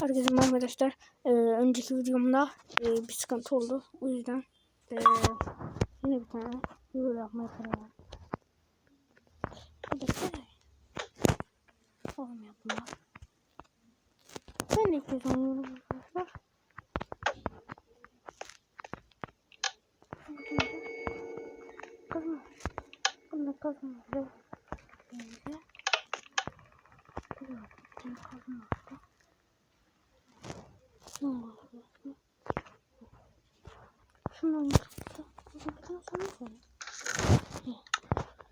Herkese merhaba arkadaşlar. Ee, önceki videomda e, bir sıkıntı oldu. O yüzden e, yine bir tane video yapmaya karar verdim. Dakika. Olmuyor bunlar. Ben de ilk kez oynuyorum arkadaşlar. Kazma. Bunu kazma. Bunu kazma. Şundan çıktı. Buradan sonra koyalım.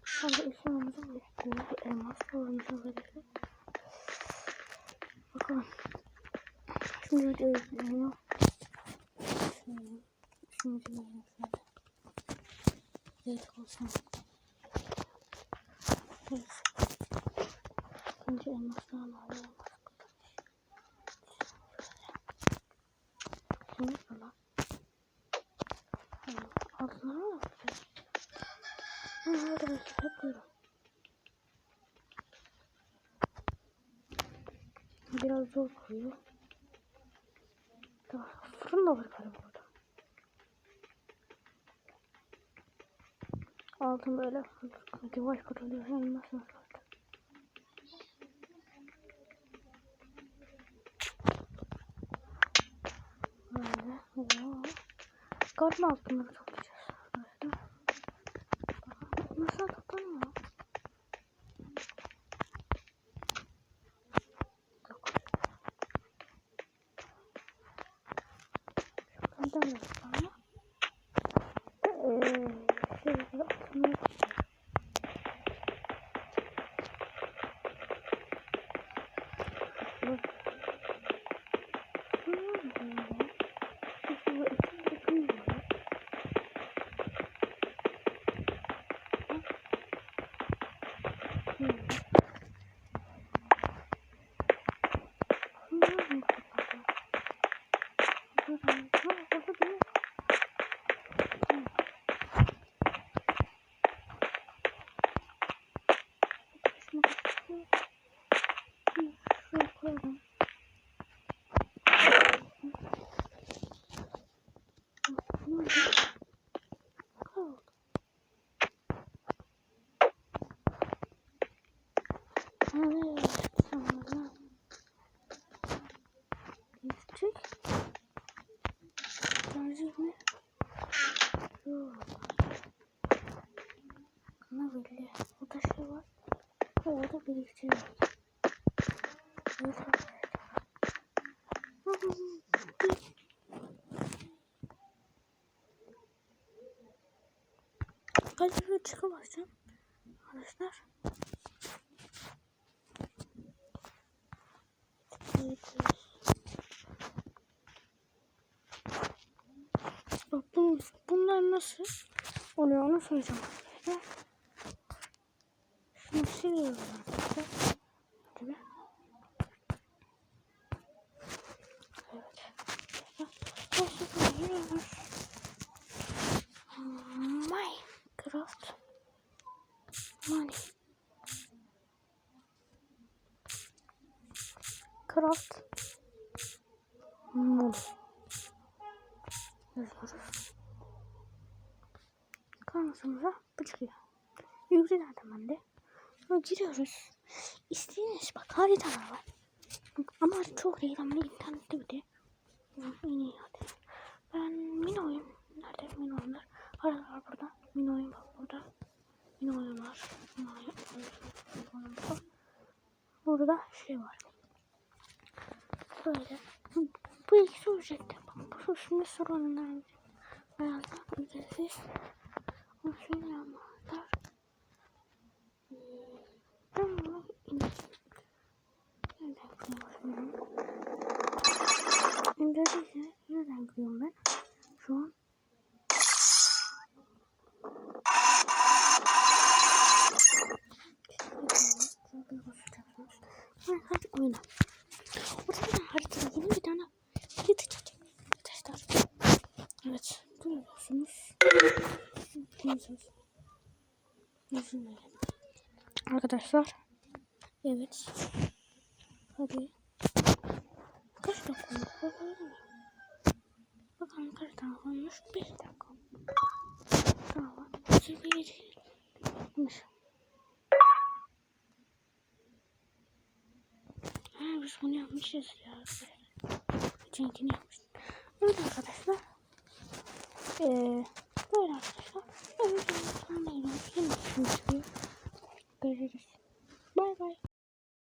Sonra eşyamızı bekliyoruz. Bir elmas sorumuzu verelim. Bakalım. Şimdi videoyu izliyor. Şöyle. Şimdi izleyelim şöyle. Zeyt olsun. Evet. Önce elmaslarını alalım. Şimdi sana. Altına mı yapacağız? Ha, buyurun. Biraz zor koyuyor. Tamam. Fırın da var galiba burada. Altın böyle yavaş kuruluyor. Yani nasıl nasıl? Böyle. Oo. Karma altınları toplayacağız. Böyle. Nasıl toplanıyor? Yok. Şuradan da toplanıyor. Eee, şöyle altınları Bak. Hmm. Şurada iki takım var. Hmm. Hmm. Buradan- Ha, orada bir- Hmm. Şunu kapatayım. Orada biriktiriyor. Bir çıkamazsın. Arkadaşlar. Bak bu, bunlar nasıl oluyor onu söyleyeceğim arkadaşlar. Tabii. Evet. Gerçekten giriyoruz. Minecraft Money Craft Mod yazıyoruz. Kanalımıza bu çıkıyor. Zaten bende. Sonra giriyoruz. İstediğiniz bak haritalar var. Ama çok ama internette bir de. İyi hadi. Ben Mino'yum. Nerede Mino'yumlar? Haritalar burada. Mino'yum bak burada. Mino'yum var. Mino'yum var. Burada şey var. Böyle. Bu ikisi ücretli. Bak bu şimdi sorunlar. Beyazlar ücretsiz. Ama şöyle yapmalar. Bunu nereden kırıyorum? Ben? Şu an Hadi oyna. Bir tane haritada yeni bir tane harita çıkacak. Arkadaşlar. Evet. Görüyorsunuz. Neyse. Neyse. Arkadaşlar. Evet. Hadi. Kaç dakika bakalım. Bakalım kaç dakika olmuş. Bir dakika. Tamam. Şimdi geçmiş. Ha biz bunu yapmışız ya. Geçenkini yapmışız. Evet arkadaşlar. Eee. Böyle arkadaşlar. Evet. Ben de şimdi çıkıyor. Görüşürüz. Bay bay.